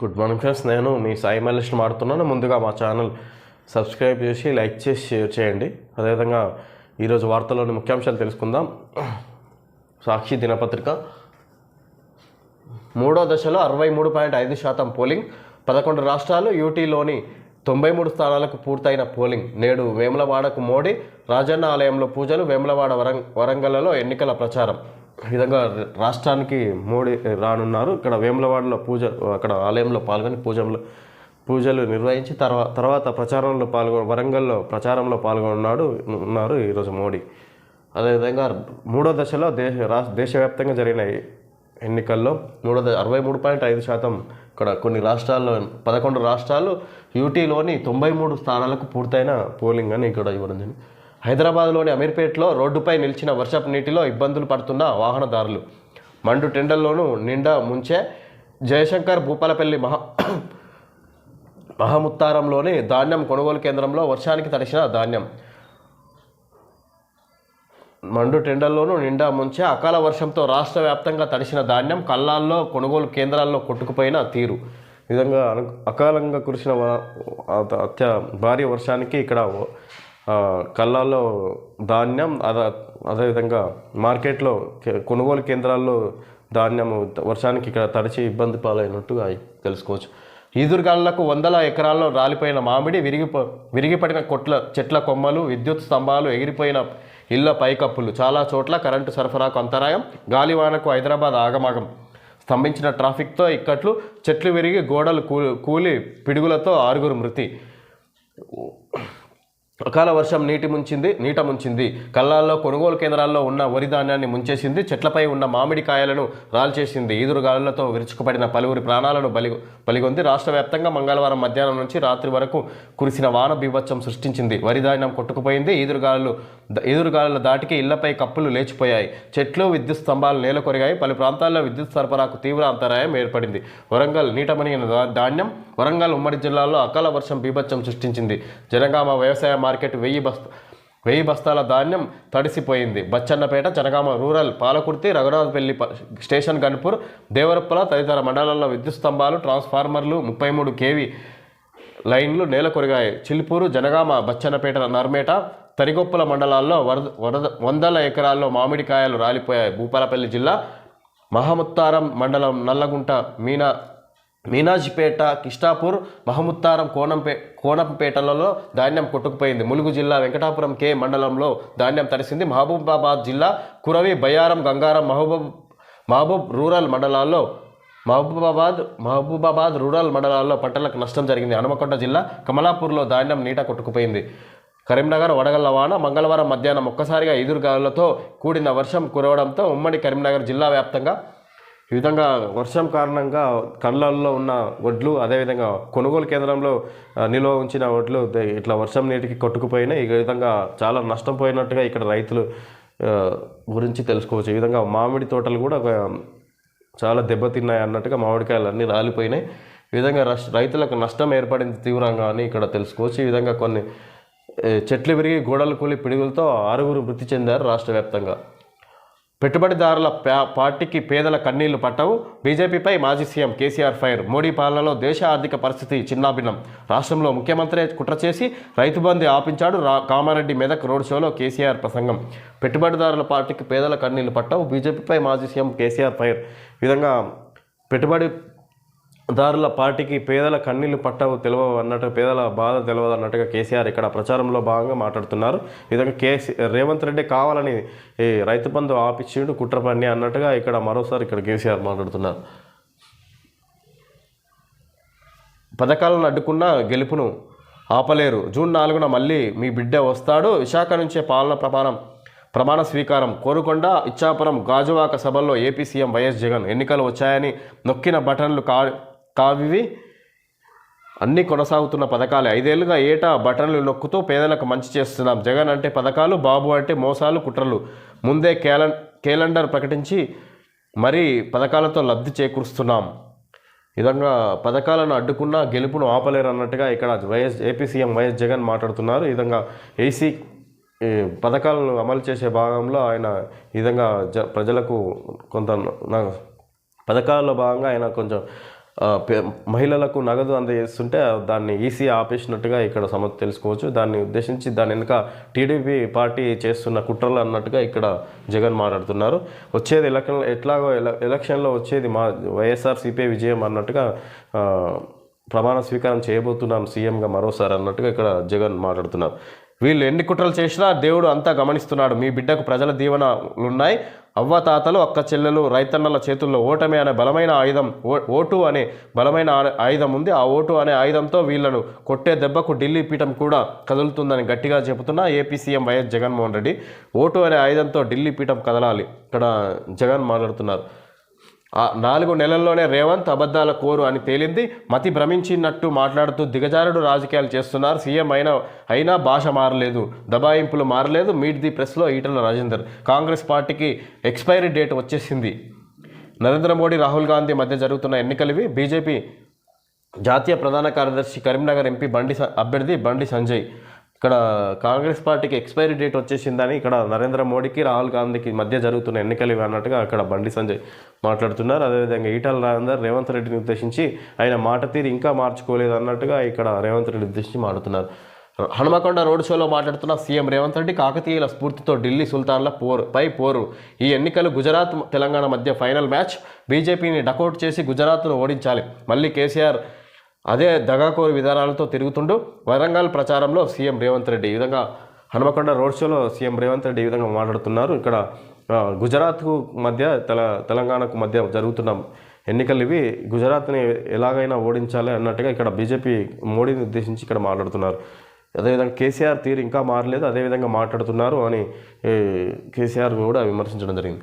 Good morning friends నేను మీ సాయి మల్లేష్ మాడుతున్నాను. ముందుగా మా ఛానల్ సబ్స్క్రైబ్ చేసి లైక్ చేసి షేర్ చేయండి. అదేవిధంగా ఈరోజు వార్తల్లోని ముఖ్యాంశాలు తెలుసుకుందాం. సాక్షి దినపత్రిక. మూడో దశలో అరవై మూడు పాయింట్ ఐదు శాతం పోలింగ్. పదకొండు రాష్ట్రాలు యూటీలోని తొంభై మూడు స్థానాలకు పూర్తయిన పోలింగ్. నేడు వేములవాడకు మోడీ రాజన్న ఆలయంలో పూజలు వేములవాడ వరం వరంగల్లో ఎన్నికల ప్రచారం. విధంగా రాష్ట్రానికి మోడీ రానున్నారు. ఇక్కడ వేములవాడలో పూజ అక్కడ ఆలయంలో పాల్గొని పూజలు పూజలు నిర్వహించి తర్వాత తర్వాత ప్రచారంలో పాల్గొ వరంగల్లో ప్రచారంలో పాల్గొన్నాడు ఉన్నారు ఈరోజు మోడీ. అదేవిధంగా మూడో దశలో దేశ రాష్ట్ర దేశవ్యాప్తంగా జరిగిన ఎన్నికల్లో మూడో అరవై మూడు పాయింట్ ఐదు శాతం ఇక్కడ కొన్ని రాష్ట్రాల్లో పదకొండు రాష్ట్రాలు యూటీలోని తొంభై మూడు స్థానాలకు పూర్తయిన పోలింగ్ అని ఇక్కడ ఇవ్వడం జరిగింది. హైదరాబాద్లోని అమీర్పేట్లో రోడ్డుపై నిలిచిన వర్షపు నీటిలో ఇబ్బందులు పడుతున్న వాహనదారులు. మండు టెండల్లోనూ నిండా ముంచే జయశంకర్ భూపాలపల్లి మహా మహముత్తారంలోని ధాన్యం కొనుగోలు కేంద్రంలో వర్షానికి తడిసిన ధాన్యం. మండు టెండల్లోనూ నిండా ముంచే అకాల వర్షంతో రాష్ట్ర వ్యాప్తంగా తడిసిన ధాన్యం కళ్ళాల్లో కొనుగోలు కేంద్రాల్లో కొట్టుకుపోయిన తీరు. విధంగా అకాలంగా కురిసిన అత్య భారీ వర్షానికి ఇక్కడ కళ్ళాల్లో ధాన్యం అదే అదేవిధంగా మార్కెట్లో కే- కొనుగోలు కేంద్రాల్లో ధాన్యం వర్షానికి ఇక్కడ తడిచి ఇబ్బంది పాలైనట్టుగా తెలుసుకోవచ్చు. ఈదురుగాళ్ళకు వందల ఎకరాల్లో రాలిపోయిన మామిడి విరిగిపో విరిగిపడిన కొట్ల చెట్ల కొమ్మలు విద్యుత్ స్తంభాలు ఎగిరిపోయిన ఇళ్ళ పైకప్పులు. చాలా చోట్ల కరెంటు సరఫరాకు అంతరాయం గాలివానకు హైదరాబాద్ ఆగమాగం. స్తంభించిన ట్రాఫిక్తో ఇక్కట్లు చెట్లు విరిగి గోడలు కూలి కూలి పిడుగులతో ఆరుగురు మృతి. అకాల వర్షం నీటి ముంచింది నీట ముంచింది. కళ్ళాల్లో కొనుగోలు కేంద్రాల్లో ఉన్న వరి ధాన్యాన్ని ముంచేసింది చెట్లపై ఉన్న మామిడి కాయలను రాల్చేసింది. ఈదురుగాలులతో విరుచుకుపడిన పలువురి ప్రాణాలను బలి బలిగొంది రాష్ట్ర వ్యాప్తంగా మంగళవారం మధ్యాహ్నం నుంచి రాత్రి వరకు కురిసిన వాన బీభత్సం సృష్టించింది. వరి ధాన్యం కొట్టుకుపోయింది ఈదురుగాలు ఈదురుగాలుల దాటికి ఇళ్ళపై కప్పులు లేచిపోయాయి. చెట్లు విద్యుత్ స్తంభాలు నేల కొరిగాయి పలు ప్రాంతాల్లో విద్యుత్ సరఫరాకు తీవ్ర అంతరాయం ఏర్పడింది. వరంగల్ నీటమనిగిన ధాన్యం వరంగల్ ఉమ్మడి జిల్లాలో అకాల వర్షం బీభత్సం సృష్టించింది. జనగామ వ్యవసాయ మార్కెట్ వెయ్యి బస్తా వెయ్యి బస్తాల ధాన్యం తడిసిపోయింది. బచ్చన్నపేట జనగామ రూరల్ పాలకుర్తి రఘునాథపల్లి స్టేషన్ గన్పూర్ దేవరప్పల తదితర మండలాల్లో విద్యుత్ స్తంభాలు ట్రాన్స్ఫార్మర్లు ముప్పై మూడు కేవీ లైన్లు నేల కొరిగాయి. చిలుపూరు జనగామ బచ్చన్నపేట నర్మేట తరిగొప్పల మండలాల్లో వరద వరద వందల ఎకరాల్లో మామిడికాయలు రాలిపోయాయి. భూపాలపల్లి జిల్లా మహముత్తారం మండలం నల్లగుంట మీనా మీనాజిపేట కిష్టాపూర్ మహముత్తారం కోనంపే కోనంపేటలలో ధాన్యం కొట్టుకుపోయింది. ములుగు జిల్లా వెంకటాపురం కే మండలంలో ధాన్యం తడిసింది మహబూబాబాద్ జిల్లా కురవి బయ్యారం గంగారం మహబూబ్ మహబూబ్ రూరల్ మండలాల్లో మహబూబాబాద్ మహబూబాబాద్ రూరల్ మండలాల్లో పంటలకు నష్టం జరిగింది. హనుమకొండ జిల్లా కమలాపూర్లో ధాన్యం నీట కొట్టుకుపోయింది. కరీంనగర్ వడగళ్ళ వాన మంగళవారం మధ్యాహ్నం ఒక్కసారిగా ఎదురుగాలులతో కూడిన వర్షం కురవడంతో ఉమ్మడి కరీంనగర్ జిల్లా వ్యాప్తంగా ఈ విధంగా వర్షం కారణంగా కళ్ళల్లో ఉన్న వడ్లు అదేవిధంగా కొనుగోలు కేంద్రంలో నిల్వ ఉంచిన వడ్లు ఇట్లా వర్షం నీటికి కొట్టుకుపోయినాయి. ఈ విధంగా చాలా నష్టం పోయినట్టుగా ఇక్కడ రైతులు గురించి తెలుసుకోవచ్చు. ఈ విధంగా మామిడి తోటలు కూడా ఒక చాలా దెబ్బతిన్నాయి అన్నట్టుగా మామిడికాయలు అన్నీ రాలిపోయినాయి. ఈ విధంగా రష్ రైతులకు నష్టం ఏర్పడింది తీవ్రంగా అని ఇక్కడ తెలుసుకోవచ్చు. ఈ విధంగా కొన్ని చెట్లు విరిగి గోడలు కూలి పిడుగులతో ఆరుగురు మృతి చెందారు రాష్ట్ర వ్యాప్తంగా. పెట్టుబడిదారుల పార్టీకి పేదల కన్నీళ్ళు పట్టవు. బీజేపీపై మాజీ సీఎం కేసీఆర్ ఫైర్. మోడీ పాలనలో దేశ ఆర్థిక పరిస్థితి చిన్నాభిన్నం. రాష్ట్రంలో ముఖ్యమంత్రి కుట్ర చేసి రైతు బందీ ఆపించాడు రా కామారెడ్డి మెదక్ రోడ్ షోలో కేసీఆర్ ప్రసంగం. పెట్టుబడిదారుల పార్టీకి పేదల కన్నీళ్ళు పట్టవు. బీజేపీపై మాజీ సీఎం కేసీఆర్ ఫైర్. విధంగా పెట్టుబడి దారుల పార్టీకి పేదల కన్నీళ్ళు పట్టవు తెలియవు అన్నట్టు పేదల బాధ తెలియదు అన్నట్టుగా కేసీఆర్ ఇక్కడ ప్రచారంలో భాగంగా మాట్లాడుతున్నారు. విధంగా కేసీ రేవంత్ రెడ్డి కావాలని ఈ రైతు బంధు ఆపిచ్చిండు కుట్ర పని అన్నట్టుగా ఇక్కడ మరోసారి ఇక్కడ కేసీఆర్ మాట్లాడుతున్నారు. పథకాలను అడ్డుకున్న గెలుపును ఆపలేరు. జూన్ నాలుగున మళ్ళీ మీ బిడ్డ వస్తాడు. విశాఖ నుంచే పాలన ప్రమాణం ప్రమాణ స్వీకారం కోరుకొండ ఇచ్చాపురం గాజువాక సభల్లో ఏపీ సీఎం వైఎస్ జగన్ ఎన్నికలు వచ్చాయని నొక్కిన బటన్లు కా కావివి అన్నీ కొనసాగుతున్న పథకాలే. ఐదేళ్ళుగా ఏటా బటన్లు నొక్కుతూ పేదలకు మంచి చేస్తున్నాం. జగన్ అంటే పథకాలు బాబు అంటే మోసాలు కుట్రలు. ముందే క్యాలెం క్యాలెండర్ ప్రకటించి మరీ పథకాలతో లబ్ధి చేకూరుస్తున్నాం. విధంగా పథకాలను అడ్డుకున్న గెలుపును ఆపలేరు అన్నట్టుగా ఇక్కడ YS AP CM YS Jagan మాట్లాడుతున్నారు. ఈ విధంగా ఏసీ పథకాలను అమలు చేసే భాగంలో ఆయన ఈ విధంగా జ ప్రజలకు కొంత పథకాల్లో పథకాలలో భాగంగా ఆయన కొంచెం మహిళలకు నగదు అందజేస్తుంటే దాన్ని ఈసీ ఆపేసినట్టుగా ఇక్కడ సమ తెలుసుకోవచ్చు. దాన్ని ఉద్దేశించి దాని వెనుక టీడీపీ పార్టీ చేస్తున్న కుట్రలు అన్నట్టుగా ఇక్కడ జగన్ మాట్లాడుతున్నారు. వచ్చేది ఎలక్షన్ ఎట్లాగో ఎల- ఎలక్షన్లో వచ్చేది మా వైఎస్ఆర్ సిపిఐ విజయం అన్నట్టుగా ప్రమాణ స్వీకారం చేయబోతున్నాం సీఎంగా మరోసారి అన్నట్టుగా ఇక్కడ జగన్ మాట్లాడుతున్నారు. వీళ్ళు ఎన్ని కుట్రలు చేసినా దేవుడు అంతా గమనిస్తున్నాడు. మీ బిడ్డకు ప్రజల దీవెనలున్నాయి. అవ్వ తాతలు అక్క చెల్లెలు రైతన్నల చేతుల్లో ఓటమే అనే బలమైన ఆయుధం ఓ- ఓటు అనే బలమైన ఆయుధం ఉంది. ఆ ఓటు అనే ఆయుధంతో వీళ్ళను కొట్టే దెబ్బకు ఢిల్లీ పీఠం కూడా కదులుతుందని గట్టిగా చెబుతున్న AP CM YS Jaganmohan Reddy. Vote అనే ఆయుధంతో ఢిల్లీ పీఠం కదలాలి. ఇక్కడ జగన్ మాట్లాడుతున్నారు. ఆ నాలుగు నెలల్లోనే రేవంత్ అబద్ధాల కోరు అని తేలింది. మతి భ్రమించినట్టు మాట్లాడుతూ దిగజారుడు రాజకీయాలు చేస్తున్నారు. సీఎం అయినా అయినా భాష మారలేదు. దబాయింపులు మారలేదు. మీట్ ది ప్రెస్లో ఈటల రాజేందర్. కాంగ్రెస్ పార్టీకి ఎక్స్పైరీ డేట్ వచ్చేసింది. నరేంద్ర మోడీ రాహుల్ గాంధీ మధ్య జరుగుతున్న ఎన్నికలివి బీజేపీ జాతీయ ప్రధాన కార్యదర్శి కరీంనగర్ ఎంపీ బండి స- అభ్యర్థి బండి సంజయ్. ఇక్కడ కాంగ్రెస్ పార్టీకి ఎక్స్పైరీ డేట్ వచ్చేసిందని ఇక్కడ నరేంద్ర మోడీకి రాహుల్ గాంధీకి మధ్య జరుగుతున్న ఎన్నికలు ఇవి అన్నట్టుగా అక్కడ బండి సంజయ్ మాట్లాడుతున్నారు. అదేవిధంగా ఈటల రాజేందర్ రేవంత్ రెడ్డిని ఉద్దేశించి ఆయన మాట తీరు ఇంకా మార్చుకోలేదు అన్నట్టుగా ఇక్కడ రేవంత్ రెడ్డి ఉద్దేశించి మాట్లాడుతున్నారు. హనుమకొండ రోడ్ షోలో మాట్లాడుతున్న సీఎం రేవంత్ రెడ్డి కాకతీయుల స్ఫూర్తితో ఢిల్లీ సుల్తాన్ల పోరు పై పోరు. ఈ ఎన్నికలు గుజరాత్ తెలంగాణ మధ్య ఫైనల్ మ్యాచ్. బీజేపీని డకౌట్ చేసి గుజరాత్ను ఓడించాలి. మళ్ళీ కేసీఆర్ అదే దగాకోరు విధానాలతో తిరుగుతుంటూ వరంగల్ ప్రచారంలో సీఎం రేవంత్ రెడ్డి ఈ విధంగా హనుమకొండ రోడ్ షోలో సీఎం రేవంత్ రెడ్డి ఈ విధంగా మాట్లాడుతున్నారు. ఇక్కడ గుజరాత్కు మధ్య తెల తెలంగాణకు మధ్య జరుగుతున్న ఎన్నికలు ఇవి. గుజరాత్ని ఎలాగైనా ఓడించాలి అన్నట్టుగా ఇక్కడ బీజేపీ మోడీని ఉద్దేశించి ఇక్కడ మాట్లాడుతున్నారు. అదేవిధంగా కేసీఆర్ తీరు ఇంకా మారలేదు అదేవిధంగా మాట్లాడుతున్నారు అని కేసీఆర్ కూడా విమర్శించడం జరిగింది.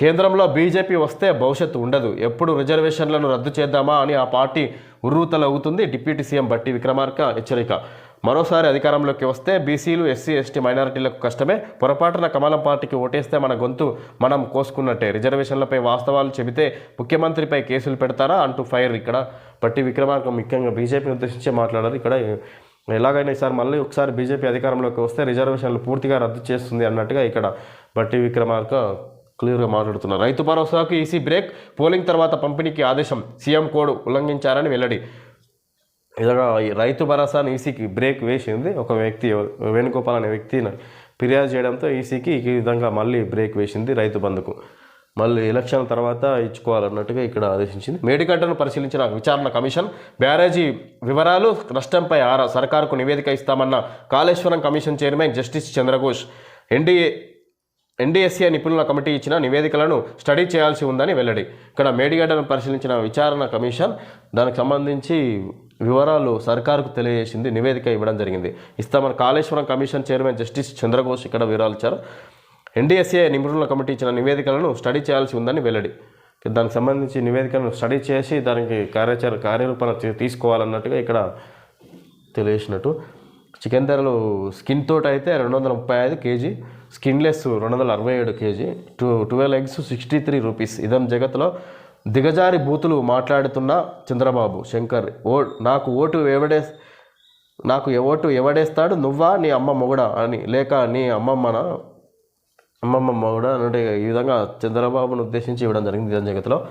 కేంద్రంలో బీజేపీ వస్తే భవిష్యత్తు ఉండదు. ఎప్పుడు రిజర్వేషన్లను రద్దు చేద్దామా అని ఆ పార్టీ ఉర్రూతలవుతుంది. డిప్యూటీ సీఎం బట్టి విక్రమార్క హెచ్చరిక. మరోసారి అధికారంలోకి వస్తే బీసీలు ఎస్సీ ఎస్టీ మైనారిటీలకు కష్టమే. పొరపాటున కమలం పార్టీకి ఓటేస్తే మన గొంతు మనం కోసుకున్నట్టే. రిజర్వేషన్లపై వాస్తవాలు చెబితే ముఖ్యమంత్రిపై కేసులు పెడతారా అంటూ ఫైర్ ఇక్కడ. బట్టి విక్రమార్క ముఖ్యంగా బీజేపీని ఉద్దేశించి మాట్లాడారు. ఇక్కడ ఎలాగైనా ఈసారి మళ్ళీ ఒకసారి బీజేపీ అధికారంలోకి వస్తే రిజర్వేషన్లు పూర్తిగా రద్దు చేస్తుంది అన్నట్టుగా ఇక్కడ బట్టి విక్రమార్క క్లియర్గా మాట్లాడుతున్నారు. రైతు భరోసాకు ఈసీ బ్రేక్ పోలింగ్ తర్వాత పంపిణీకి ఆదేశం. సీఎం కోడ్ ఉల్లంఘించారని వెల్లడి. ఇలాగా ఈ రైతు భరోసాను ఈసీకి బ్రేక్ వేసింది. ఒక వ్యక్తి వేణుగోపాల్ అనే వ్యక్తి ఫిర్యాదు చేయడంతో ఈసీకి ఈ విధంగా మళ్ళీ బ్రేక్ వేసింది రైతు బంధుకు. మళ్ళీ ఎలక్షన్ తర్వాత ఇచ్చుకోవాలన్నట్టుగా ఇక్కడ ఆదేశించింది. మేడిగడ్డను పరిశీలించిన విచారణ కమిషన్ బ్యారేజీ వివరాలు నష్టంపై ఆరా సర్కారుకు నివేదిక ఇస్తామన్న Kaleshwaram commission chairman justice Chandraghosh. NDA NDSA నిపుణుల కమిటీ ఇచ్చిన నివేదికలను స్టడీ చేయాల్సి ఉందని వెల్లడి. ఇక్కడ మేడిగడ్డను పరిశీలించిన విచారణ కమిషన్ దానికి సంబంధించి వివరాలు సర్కారుకు తెలియజేసింది నివేదిక ఇవ్వడం జరిగింది. ఇస్తామని Kaleshwaram commission chairman justice Chandraghosh ఇక్కడ వివరాలు ఇచ్చారు. ఎన్డీఎస్ఏ నిపుణుల కమిటీ ఇచ్చిన నివేదికలను స్టడీ చేయాల్సి ఉందని వెల్లడి. దానికి సంబంధించి నివేదికను స్టడీ చేసి దానికి కార్యాచర కార్యరూపణ తీసుకోవాలన్నట్టుగా ఇక్కడ తెలియజేసినట్టు చికెన్ ధరలు స్కిన్ తోట అయితే రెండు వందల ముప్పై ఐదు కేజీ స్కిన్లెస్ రెండు వందల అరవై ఏడు KG two twelve eggs sixty three rupees. ఇదం జగత్లో దిగజారి బూతులు మాట్లాడుతున్న చంద్రబాబు శంకర్ ఓ నాకు ఓటు ఎవడే నాకు ఓటు ఎవడేస్తాడు? నువ్వా? నీ అమ్మ మొగుడా? అని. లేక నీ అమ్మమ్మనా? అమ్మమ్మ మొగుడ? అంటే ఈ విధంగా చంద్రబాబును ఉద్దేశించి ఇవ్వడం జరిగింది ఇదం జగత్లో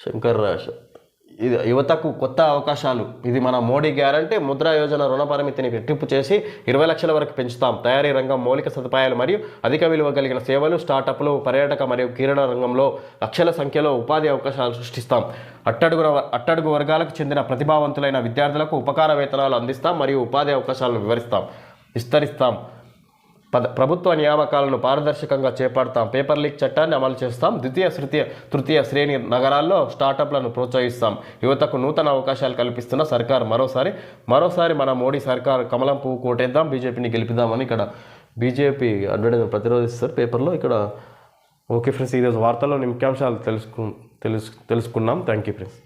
శంకర్ ఇది యువతకు కొత్త అవకాశాలు. ఇది మన మోడీ గ్యారంటీ ముద్రా యోజన రుణ పరిమితిని రెట్టింపు చేసి ఇరవై లక్షల వరకు పెంచుతాం. తయారీ రంగం మౌలిక సదుపాయాలు మరియు అధిక విలువ కలిగిన సేవలు స్టార్టప్లు పర్యాటక మరియు క్రీడా రంగంలో లక్షల సంఖ్యలో ఉపాధి అవకాశాలు సృష్టిస్తాం. అట్టడుగున అట్టడుగు వర్గాలకు చెందిన ప్రతిభావంతులైన విద్యార్థులకు ఉపకార వేతనాలు అందిస్తాం మరియు ఉపాధి అవకాశాలను వివరిస్తాం. విస్తరిస్తాం. పద ప్రభుత్వ నియామకాలను పారదర్శకంగా చేపడతాం. పేపర్ లీక్ చట్టాన్ని అమలు చేస్తాం. ద్వితీయ తృతీయ తృతీయ శ్రేణి నగరాల్లో స్టార్టప్లను ప్రోత్సహిస్తాం. యువతకు నూతన అవకాశాలు కల్పిస్తున్న సర్కార్ మరోసారి మరోసారి మన మోడీ సర్కార్ కమలం పువ్వు కోటేద్దాం బీజేపీని గెలిపిద్దామని ఇక్కడ బీజేపీ అడ్వర్టైజ్ ప్రతిరోధిస్తారు పేపర్లో. ఇక్కడ ఓకే ఫ్రెండ్స్ ఈరోజు వార్తల్లో ముఖ్యాంశాలు తెలుసుకు తెలుసు తెలుసుకున్నాం. Thank you friends.